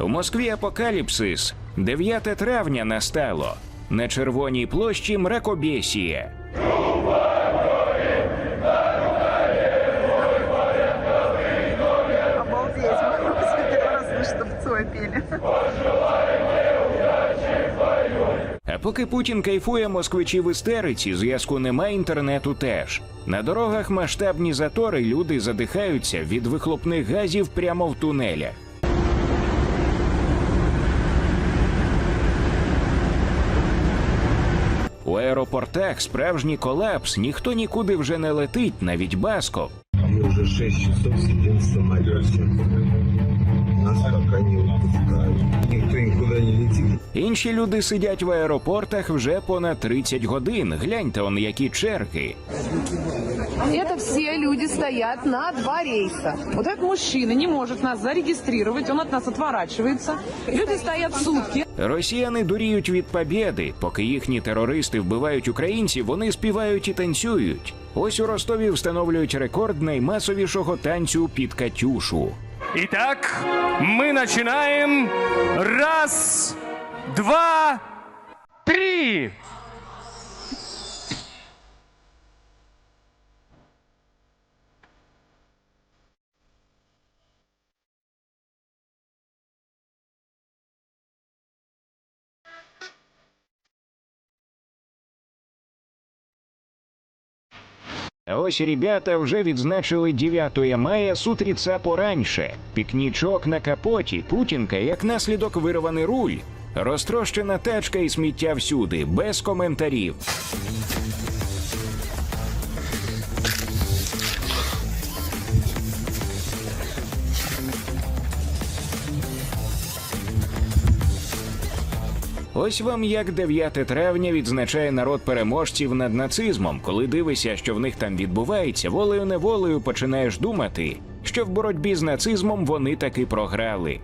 У Москві апокаліпсис. 9 травня настало. На червоній площі мракобєсія. Обалдеть, мы все первый раз слышу, чтобы Цоя пели. А поки Путін кайфує, москвичі в істериці, зв'язку нема інтернету теж. На дорогах масштабні затори, люди задихаються від вихлопних газів прямо в тунелях. У аеропортах справжній колапс, ніхто нікуди вже не летить, навіть баско. Ми вже 6 часов сидимо в самоліті. Нас поки не випускають. Летит. Інші люди сидять в аеропортах вже понад 30 годин. Гляньте он, які черги. Это все люди стоят на два рейса. Вот этот мужчина не может нас зарегистрировать, он от нас отворачивается. Люди стоят сутки. Росіяни дуріють від побєди. Поки їхні терористи вбивають українців, вони співають і танцюють. Ось у Ростові встановлюють рекорд наймасовішого танцю під Катюшу. Итак, мы начинаем. Раз, два, три. Ось ребята вже відзначили 9 мая з утреца пораньше. Пікнічок на капоті, путінка, як наслідок вирваний руль. Розтрощена тачка і сміття всюди, без коментарів. Ось вам як 9 травня відзначає народ переможців над нацизмом. Коли дивишся, що в них там відбувається, волею неволею починаєш думати, що в боротьбі з нацизмом вони таки програли.